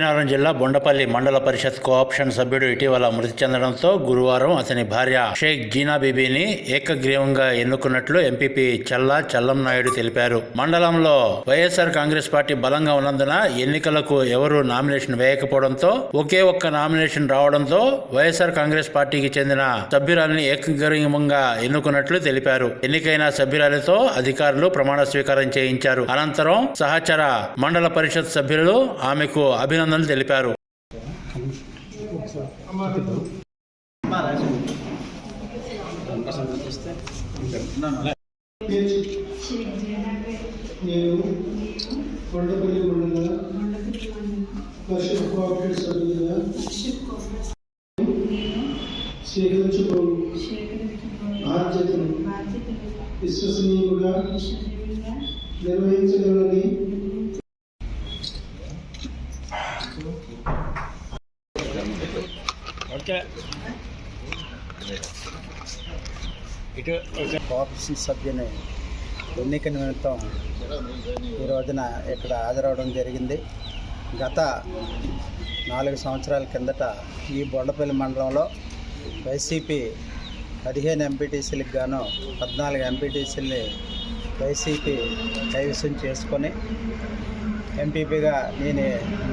విజయనగరం జిల్లా బొండపల్లి మండల పరిషత్ కోఆప్షన్ సభ్యుడు ఇటీవల మృతి చెందడంతో గురువారం అతని భార్య షేక్ జీనా బీబీని ఏకగ్రీవంగా ఎన్నుకున్నట్లు ఎంపీపీ చల్లా చల్లం నాయుడు తెలిపారు. మండలంలో వైఎస్ఆర్ కాంగ్రెస్ పార్టీ బలంగా ఉన్నందున ఎన్నికలకు ఎవరు నామినేషన్ వేయకపోవడంతో ఒకే ఒక్క నామినేషన్ రావడంతో వైఎస్ఆర్ కాంగ్రెస్ పార్టీకి చెందిన సభ్యురాలిని ఏకగ్రీవంగా ఎన్నుకున్నట్లు తెలిపారు. ఎన్నికైన సభ్యురాలితో అధికారులు ప్రమాణ స్వీకారం చేయించారు. అనంతరం సహచర మండల పరిషత్ సభ్యులు ఆమెకు అభినందన అభినందనలు తెలిపారు. నేను కొండపల్లి మండల పరిషత్ కోఆపరేటివ్ సభ్యులుగా స్వీకరించుకోను బాధ్యతను విశ్వసనీయంగా నిర్వహించగలని కోఆపరేషన్ సభ్యుని ఎన్నిక నిమిత్తం ఈ రోజున ఇక్కడ హాజరవడం జరిగింది. గత నాలుగు సంవత్సరాల కిందట ఈ బొండపల్లి మండలంలో వైసీపీ పదిహేను ఎంపీటీసీలకు గాను పద్నాలుగు ఎంపీటీసీల్ని వైసీపీ కైవసం చేసుకొని ఎంపీపీగా నేను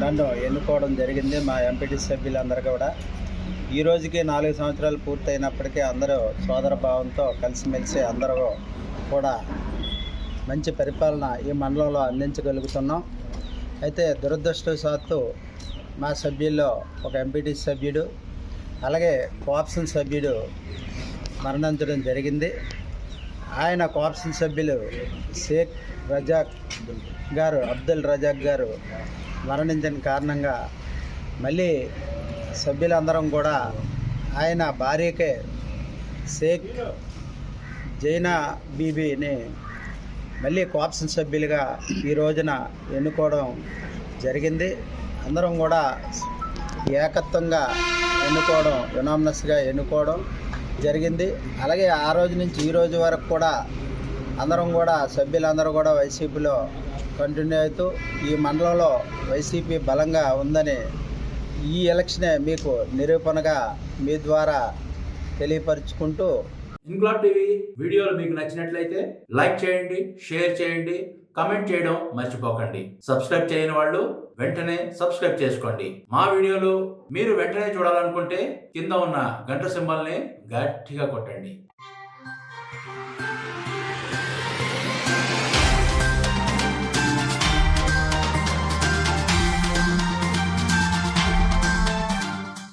నన్ను ఎన్నుకోవడం జరిగింది. మా ఎంపీటీ సభ్యులందరూ కూడా ఈ రోజుకి నాలుగు సంవత్సరాలు పూర్తయినప్పటికీ అందరూ సోదర భావంతో కలిసిమెలిసి అందరూ కూడా మంచి పరిపాలన ఈ మండలంలో అందించగలుగుతున్నాం. అయితే దురదృష్టవశాత్తు మా సభ్యుల్లో ఒక ఎంపీటీ సభ్యుడు అలాగే కోఆప్షన్ సభ్యుడు మరణించడం జరిగింది. ఆయన కోఆప్షన్ సభ్యులు షేక్ రజాక్ గారు అబ్దుల్ రజాక్ గారు మరణించిన కారణంగా మళ్ళీ సభ్యులందరం కూడా ఆయన భార్యకే షేక్ జైనా బీబీని మళ్ళీ కోఆప్షన్ సభ్యులుగా ఈ రోజున ఎన్నుకోవడం జరిగింది. అందరం కూడా ఏకత్వంగా ఎన్నుకోవడం యునామినస్గా ఎన్నుకోవడం జరిగింది. అలాగే ఆ రోజు నుంచి ఈ రోజు వరకు కూడా అందరం కూడా సభ్యులందరూ కూడా వైసీపీలో కంటిన్యూ అవుతూ ఈ మండలంలో వైసీపీ బలంగా ఉందని ఈ ఎలక్షనే మీకు నిరూపణగా మీ ద్వారా తెలియపరుచుకుంటూ ఇంక్లాబ్ టీవీ వీడియోలు మీకు నచ్చినట్లయితే లైక్ చేయండి షేర్ చేయండి కమెంట్ చేయడం మర్చిపోకండి. సబ్స్క్రైబ్ చేయని వాళ్ళు వెంటనే సబ్స్క్రైబ్ చేసుకోండి. మా వీడియోలు మీరు వెంటనే చూడాలనుకుంటే కింద ఉన్న గంట సింబల్ని గట్టిగా కొట్టండి.